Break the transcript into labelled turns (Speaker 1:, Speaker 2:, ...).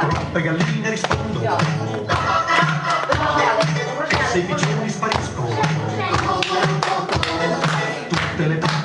Speaker 1: Peppe galline rispondo Se i piccioni spariscono. Tutte le parti